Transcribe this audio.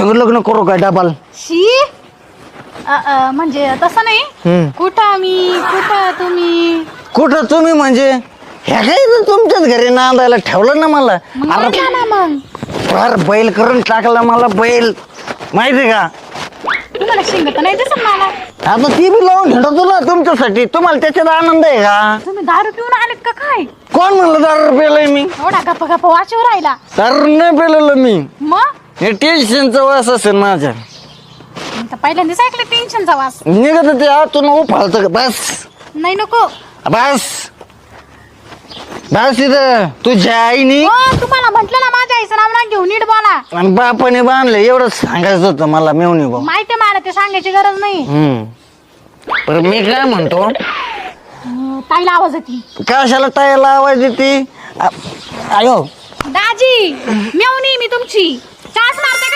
लग्न करू काय डबाल? शी? अ, अ, म्हणजे तसं नाही. कुठं मी कुठं तुम्ही? कुठं तुम्ही म्हणजे? ह्या काय इथं तुमच्याच घरी नांदायला ठेवलं ना मला? मग अरे म्हणला ना मग. फार बैल करून टाकला मला बैल. माहिती का? तुम्हाला शिंग तर नाही दिसत मला. आता ती बी लावून हिंडतो ना तुमच्यासाठी. तुम्हाला त्याच्यात आनंद आहे का? तुम्ही दारू पिऊन आलेत का काय? कोण म्हणलं दारू पेलय मी? एवढा गप्पा गप्पा वाचीवर राहिला. दारू नाही पेलेलं मी. मग? हे टेन्शनचा वास असेल माझ्या. तर पहिल्यांदाच ऐकलं टेन्शनचा वास. निघत ते आतून उफाळत बस. नाही नको. बस. बस इथं तुझ्या आईनी. हो तुम्हाला म्हंटल ना माझ्या आईचं नाव ना घेऊन नीट बोला. आणि बापाने बांधलं एवढंच सांगायचं होतं मला मेवणी भाऊ माहिती आहे मला ते सांगायची गरज नाही. हम्म. मी काय म्हणतो? अं, ताईला आवाज येते. कशाला टायला आवाज येते? आ- आयो. दाजी मेवणी मी तुमची. चास मारते